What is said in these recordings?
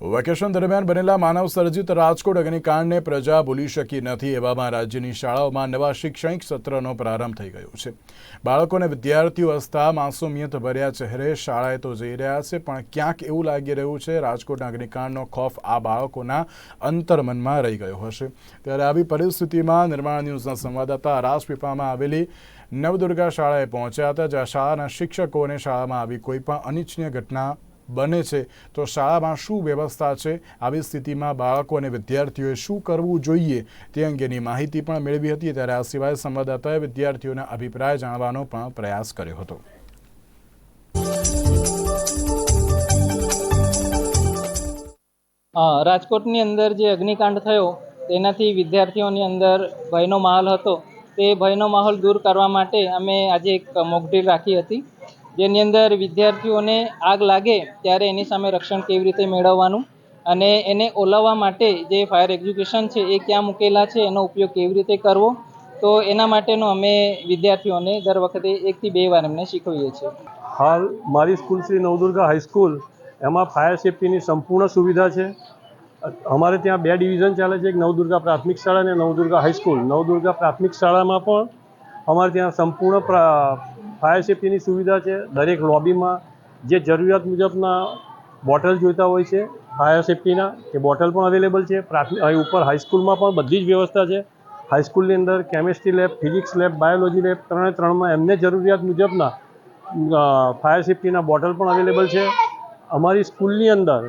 Vacation દરમિયાન બનેલા માનવ સર્જિત રાજકોટ અગ્નિકાંડને પ્રજા ભૂલી શકી નથી એવામાં રાજ્યની શાળાઓમાં નવા શૈક્ષણિક સત્રનો પ્રારંભ થઈ ગયો છે. બાળકો અને વિદ્યાર્થીઓ હસતા માસુમિયત ભર્યા ચહેરે શાળાએ તો જઈ રહ્યા છે, પણ ક્યાંક એવું લાગી રહ્યું છે, રાજકોટના અગ્નિકાંડનો ખોફ આ બાળકોના અંતર્મનમાં રહી ગયો હશે. ત્યારે આવી પરિસ્થિતિમાં નિર્માણ ન્યૂઝના સંવાદદાતા રાજપીપળામાં આવેલી નવદુર્ગા શાળાએ પહોંચ્યા હતા, જ્યાં શાળાના શિક્ષકોને શાળામાં આવી કોઈ પણ અનિચ્છનીય ઘટના બને છે. તો શાળામાં શું વ્યવસ્થા છે? આવી સ્થિતિમાં બાળકો અને વિદ્યાર્થીઓએ શું કરવું જોઈએ? તે અંગેની માહિતી પણ મેળવી હતી. ત્યારે આ સિવાય સંવાદદાતાએ વિદ્યાર્થીઓના અભિપ્રાય જાણવાનો પણ પ્રયાસ કર્યો હતો. રાજકોટની અંદર જે અગ્નિકાંડ થયો, તેનાથી વિદ્યાર્થીઓની અંદર ભયનો માહોલ હતો. તે ભયનો માહોલ દૂર કરવા માટે અમે આજે એક મોકડ્રીલ રાખી હતી. જેની અંદર વિદ્યાર્થીઓને આગ લાગે ત્યારે એની સામે રક્ષણ કેવી રીતે મેળવવાનું અને એને ઓલવવા માટે જે ફાયર એજ્યુકેશન છે એ ક્યાં મૂકેલા છે, એનો ઉપયોગ કેવી રીતે કરવો, તો એના માટેનો અમે વિદ્યાર્થીઓને દર વખતે એકથી બે વાર એમને શીખવીએ છીએ. હાલ મારી school Shri Navdurga high school એમાં ફાયર સેફ્ટીની સંપૂર્ણ સુવિધા છે. અમારે ત્યાં બે ડિવિઝન ચાલે છે, એક નવદુર્ગા પ્રાથમિક શાળા અને નવદુર્ગા હાઈસ્કૂલ નવદુર્ગા પ્રાથમિક શાળામાં પણ અમારે ત્યાં સંપૂર્ણ પ્રા- ફાયર સેફ્ટીની સુવિધા છે. દરેક લોબીમાં જે જરૂરિયાત મુજબના બોટલ જોઈતા હોય છે, ફાયર સેફ્ટીના એ બોટલ પણ અવેલેબલ છે. પ્રાથમિક, અહીં ઉપર હાઈસ્કૂલમાં પણ બધી જ વ્યવસ્થા છે. હાઈસ્કૂલની અંદર chemistry lab, physics lab, biology lab ત્રણે ત્રણમાં એમને જરૂરિયાત મુજબના ફાયર સેફ્ટીના બોટલ પણ અવેલેબલ છે. અમારી સ્કૂલની અંદર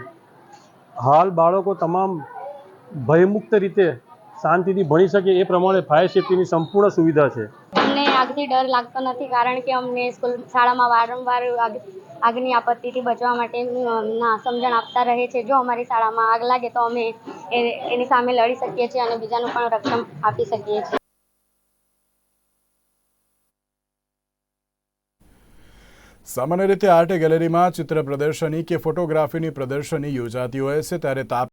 હાલ બાળકો તમામ ભયમુક્ત રીતે શાંતિથી ભણી શકે એ પ્રમાણે ફાયર સેફ્ટીની સંપૂર્ણ સુવિધા છે. આગથી ડર લાગતો નથી કારણ કે અમને સ્કૂલ શાળામાં વારંવાર આગ, આગની આપત્તિથી બચવા માટે ના, સમજણ આપતા રહે છે. જો અમારી શાળામાં આગ લાગે તો અમે એની સામે લડી શકીએ છીએ અને બીજાનું પણ રક્ષણ આપી શકીએ છીએ. સામાન્ય રીતે આર્ટ ગેલેરીમાં ચિત્ર પ્રદર્શની કે ફોટોગ્રાફીની પ્રદર્શની યોજાતી હોય છે, ત્યારે તાપ